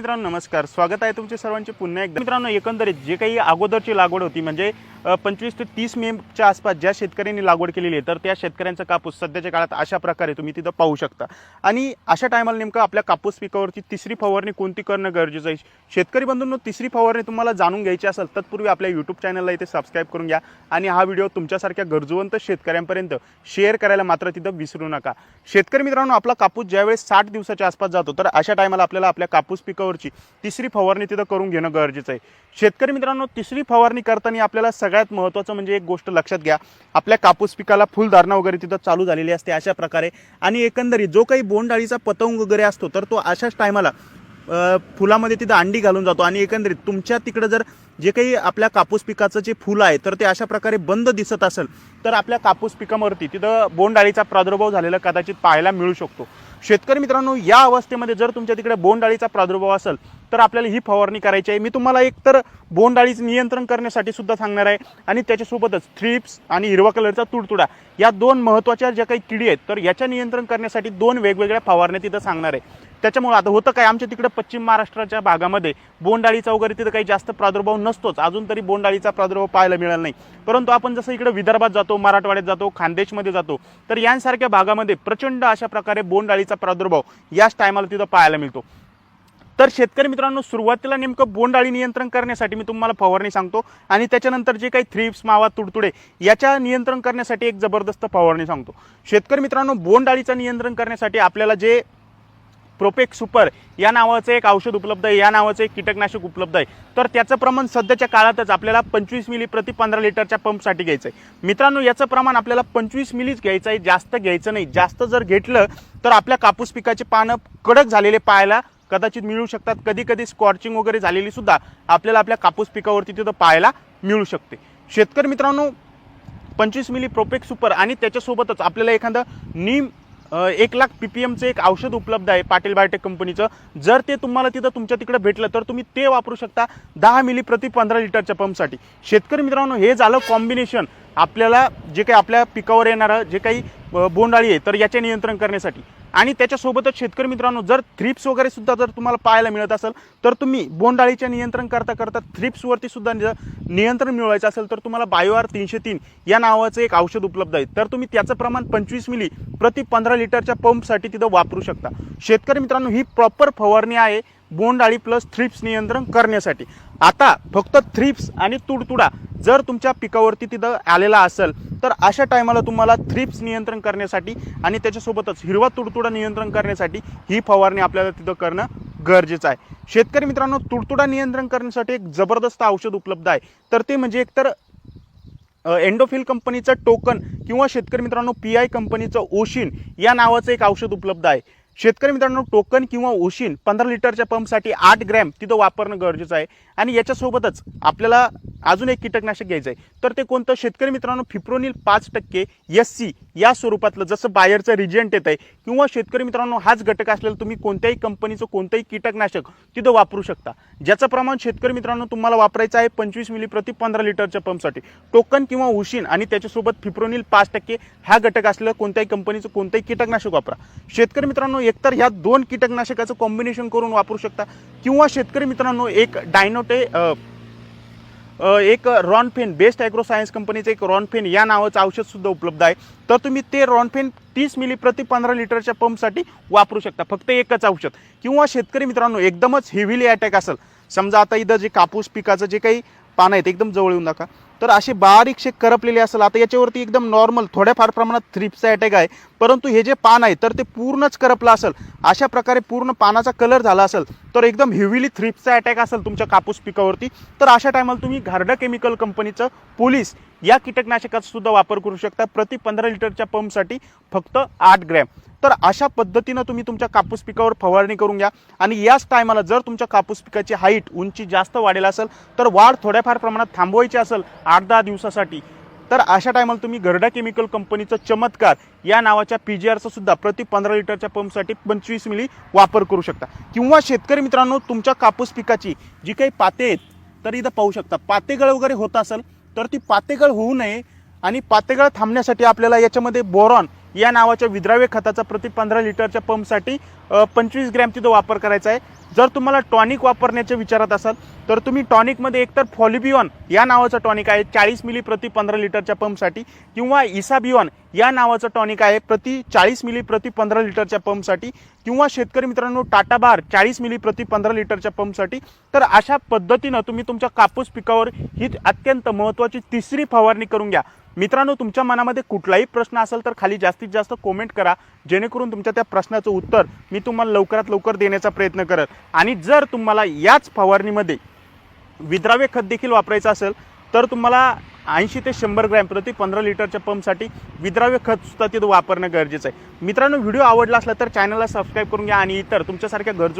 मित्रांनो नमस्कार. स्वागत आहे तुमचे सर्वांचे पुन्हा एकदा. मित्रांनो एकंदरीत जे काही अगोदरची लागवड होती म्हणजे पंचवीस ते तीस मेच्या आसपास ज्या शेतकऱ्यांनी लागवड केलेली आहे तर त्या शेतकऱ्यांचा कापूस सध्याच्या काळात अशा प्रकारे तुम्ही तिथं पाहू शकता. आणि अशा टायमाला नेमकं आपल्या कापूस पिकावरती तिसरी फवारणी कोणती करणं गरजेचं आहे? शेतकरी बंधूंनो तिसरी फवारणी तुम्हाला जाणून घ्यायची असेल तत्पूर्वी आपल्या यूट्यूब चॅनलला इथे सबस्क्राईब करून घ्या. आणि हा व्हिडिओ तुमच्यासारख्या गरजवंत शेतकऱ्यांपर्यंत शेअर करायला मात्र तिथं विसरू नका. शेतकरी मित्रांनो आपला कापूस ज्यावेळेस साठ दिवसाच्या आसपास जातो तर अशा टायमाला आपल्याला आपल्या कापूस पिकावरची तिसरी फवारणी तिथं करून घेणं गरजेचं आहे. शेतकरी मित्रांनो तिसरी फवारणी करताना आपल्याला सगळ्यात महत्त्वाचं म्हणजे एक गोष्ट लक्षात घ्या. आपल्या कापूस पिकाला फुलधारणा वगैरे तिथं चालू झालेली असते अशा प्रकारे. आणि एकंदरीत जो काही बोंडाळीचा पतंग वगैरे असतो तर तो अशाच टायमाला फुलामध्ये तिथं अंडी घालून जातो. आणि एकंदरीत तुमच्या तिकडं जर जे काही आपल्या कापूस पिकाचं जे फुलं आहे तर ते अशा प्रकारे बंद दिसत असेल तर आपल्या कापूस पिकावरती तिथं बोंडाळीचा प्रादुर्भाव झालेला कदाचित पाहायला मिळू शकतो. शेतकरी मित्रांनो या अवस्थेमध्ये जर तुमच्या तिकडे बोंडाळीचा प्रादुर्भाव असेल तर आपल्याला ही फवारणी करायची आहे. मी तुम्हाला एक तर बोंडाळीचं नियंत्रण करण्यासाठी सुद्धा सांगणार आहे. आणि त्याच्यासोबतच थ्रिप्स आणि हिरवा कलरचा तुडतुडा या दोन महत्त्वाच्या ज्या काही किडी आहेत तर याच्या नियंत्रण करण्यासाठी दोन वेगवेगळ्या फवारण्या तिथं सांगणार आहे. त्याच्यामुळे आता होतं काय आमच्या तिकडे पश्चिम महाराष्ट्राच्या भागामध्ये बोंडाळीचा वगैरे तिथं काही जास्त प्रादुर्भाव नसतोच. अजून तरी बोंडाळीचा प्रादुर्भाव पाहायला मिळाला नाही. परंतु आपण जसं इकडे विदर्भात जातो मराठवाड्यात जातो खानदेशमध्ये जातो तर यांसारख्या भागामध्ये प्रचंड अशा प्रकारे बोंडाळीचा प्रादुर्भाव याच टायमाला तिथं पाहायला मिळतो. तर शेतकरी मित्रांनो सुरुवातीला नेमकं बोंडाळी नियंत्रण करण्यासाठी मी तुम्हाला फवारणी सांगतो आणि त्याच्यानंतर जे काही थ्रिप्स मावा तुडतुडे याच्या नियंत्रण करण्यासाठी एक जबरदस्त फवारणी सांगतो. शेतकरी मित्रांनो बोंडाळीचं नियंत्रण करण्यासाठी आपल्याला जे प्रोपेक सुपर या नावाचं एक औषध उपलब्ध आहे या नावाचं एक कीटकनाशक उपलब्ध आहे. तर त्याचं प्रमाण सध्याच्या काळातच आपल्याला पंचवीस मिली प्रति पंधरा लिटरच्या पंपसाठी घ्यायचं आहे. मित्रांनो याचं प्रमाण आपल्याला पंचवीस मिलीच घ्यायचं आहे जास्त घ्यायचं नाही. जास्त जर घेतलं तर आपल्या कापूस पिकाचे पानं कडक झालेले पाहायला कदाचित मिळू शकतात. कधी कधी स्कॉर्चिंग वगैरे झालेली सुद्धा आपल्याला आपल्या कापूस पिकावरती तिथं पाहायला मिळू शकते. शेतकरी मित्रांनो पंचवीस मिली प्रोपेक सुपर आणि त्याच्यासोबतच आपल्याला एखादं नीम एक लाख पी पी एमचं एक औषध उपलब्ध आहे पाटील बायोटेक कंपनीचं. जर ते तुम्हाला तिथं तुमच्या तिकडे भेटलं तर तुम्ही ते वापरू शकता दहा मिली प्रति पंधरा लिटरच्या पंपसाठी. शेतकरी मित्रांनो हे झालं कॉम्बिनेशन आपल्याला जे काही आपल्या पिकावर येणारं जे काही बोंडाळी आहे तर याचे नियंत्रण करण्यासाठी. आणि त्याच्यासोबतच शेतकरी मित्रांनो जर थ्रिप्स वगैरे सुद्धा जर तुम्हाला पाहायला मिळत असेल तर तुम्ही बोंडाळीचे नियंत्रण करता करता थ्रिप्सवरती सुद्धा नियंत्रण मिळवायचं असेल तर तुम्हाला बायोआर तीनशे तीन या नावाचं एक औषध उपलब्ध आहे. तर तुम्ही त्याचं प्रमाण पंचवीस मिली प्रति पंधरा लिटरच्या पंपसाठी तिथं वापरू शकता. शेतकरी मित्रांनो ही प्रॉपर फवारणी आहे. बोंडअळी प्लस थ्रिप्स नियंत्रण करण्यासाठी. आता फक्त थ्रिप्स आणि तुडतुडा जर तुमच्या पिकावरती तिथं आलेला असेल तर अशा टायमाला तुम्हाला थ्रिप्स नियंत्रण करण्यासाठी आणि त्याच्यासोबतच हिरवा तुडतुडा नियंत्रण करण्यासाठी ही फवारणी आपल्याला तिथं करणं गरजेचं आहे. शेतकरी मित्रांनो तुडतुडा नियंत्रण करण्यासाठी एक जबरदस्त औषध उपलब्ध आहे. तर ते म्हणजे एकतर एंडोफिल कंपनीचं टोकन किंवा शेतकरी मित्रांनो पी आय कंपनीचं ओशिन या नावाचं एक औषध उपलब्ध आहे. शेतकरी मित्रांनो टोकन किंवा ओशिन पंधरा लिटरच्या पंपसाठी आठ ग्रॅम तिथं वापरणं गरजेचं आहे. आणि याच्यासोबतच आपल्याला अजून एक कीटकनाशक घ्यायचं आहे तर ते कोणतं? शेतकरी मित्रांनो फिप्रोनिल पाच टक्के एस सी या स्वरूपातलं जसं बाहेरचं रिजंट येत आहे किंवा शेतकरी मित्रांनो हाच घटक असलेला तुम्ही कोणत्याही कंपनीचं कोणतंही कीटकनाशक तिथं वापरू शकता. ज्याचं प्रमाण शेतकरी मित्रांनो तुम्हाला वापरायचं आहे पंचवीस मिली प्रति पंधरा लिटरच्या पंपसाठी. टोकन किंवा उशीन आणि त्याच्यासोबत फिप्रोनिल पाच टक्के हा घटक असलेलं कोणत्याही कंपनीचं कोणतंही कीटकनाशक वापरा. शेतकरी मित्रांनो एकतर ह्या दोन कीटकनाशकाचं कॉम्बिनेशन करून वापरू शकता. किंवा शेतकरी मित्रांनो एक डायनोटे एक रॉनफेन बेस्ट ॲग्रो सायन्स कंपनीचं एक रॉनफेन या नावाचं औषधसुद्धा उपलब्ध आहे. तर तुम्ही ते रॉनफेन तीस मिली प्रति पंधरा लिटरच्या पंपसाठी वापरू शकता. फक्त एकच औषध. किंवा शेतकरी मित्रांनो एकदमच हेविली अटॅक असेल. समजा आता इथं जे कापूस पिकाचं जे काही पानं आहेत एकदम जवळ येऊन नका तर असे बारीकशे करपलेले असेल आता याच्यावरती एकदम नॉर्मल थोड्याफार प्रमाणात थ्रिप्सचा अटॅक आहे. परंतु हे जे पान आहे तर ते पूर्णच करपलं असेल. अशा प्रकारे पूर्ण पानाचा कलर झाला असेल तर एकदम हेविली थ्रिप्सचा अटॅक असेल तुमच्या कापूस पिकावरती. तर अशा टायमाला तुम्ही घारडा केमिकल कंपनीचं पोलीस या कीटकनाशकाचा सुद्धा वापर करू शकता. प्रति पंधरा लिटरच्या पंपसाठी फक्त आठ ग्रॅम तर अशा पद्धतीनं तुम्ही तुमच्या कापूस पिकावर फवारणी करून घ्या. आणि याच टायमाला जर तुमच्या कापूस पिकाची हाईट उंची जास्त वाढेल असेल तर वाढ थोड्याफार प्रमाणात थांबवायची असेल आठ दहा दिवसासाठी. तर अशा टायमाला तुम्ही गरडा केमिकल कंपनीचं चमत्कार या नावाच्या पी जी आरचं सुद्धा प्रति पंधरा लिटरच्या पंपसाठी पंचवीस मिली वापर करू शकता. किंवा शेतकरी मित्रांनो तुमच्या कापूस पिकाची जी काही पाते आहेत तर इथं पाहू शकता. पातेगळ वगैरे होत असेल तर ती पातेगळ होऊ नये आणि पातेगळ थांबण्यासाठी आपल्याला याच्यामध्ये बोरॉन या नावाच्या विद्राव्य खताचा प्रति पंधरा लिटरच्या पंपसाठी पंचवीस ग्रॅम तिथं वापर करायचा आहे. जर तुम्हाला टॉनिक वापरण्याच्या विचारात असाल तर तुम्ही टॉनिकमध्ये एकतर फॉलिबिऑन या नावाचं टॉनिक आहे चाळीस मिली प्रति पंधरा लिटरच्या पंपसाठी किंवा इसाबिऑन या नावाचं टॉनिक आहे प्रति चाळीस मिली प्रति पंधरा लिटरच्या पंपसाठी किंवा शेतकरी मित्रांनो टाटा बार चाळीस मिली प्रति पंधरा लिटरच्या पंपसाठी तर अशा पद्धतीनं तुम्ही तुमच्या कापूस पिकावर ही अत्यंत महत्त्वाची तिसरी फवारणी करून घ्या. मित्रांनो तुमच्या मनामध्ये कुठलाही प्रश्न असेल तर खाली जास्त जास्तीत जास्त कमेंट करा जेणेकरून तुमच्या त्या प्रश्नाचं उत्तर मी तुम्हाला लवकरात लवकर देण्याचा प्रयत्न करत. आणि जर तुम्हाला याच फवारणीमध्ये विद्राव्य खत देखील वापरायचं असेल तर तुम्हाला ऐंशी ते शंभर ग्रॅम प्रति पंधरा लिटरच्या पंपसाठी विद्राव्य खत सुद्धा तिथं वापरणं गरजेचं आहे. मित्रांनो व्हिडिओ आवडला असला तर चॅनलला सबस्क्राईब करून घ्या आणि इतर तुमच्यासारख्या गरजू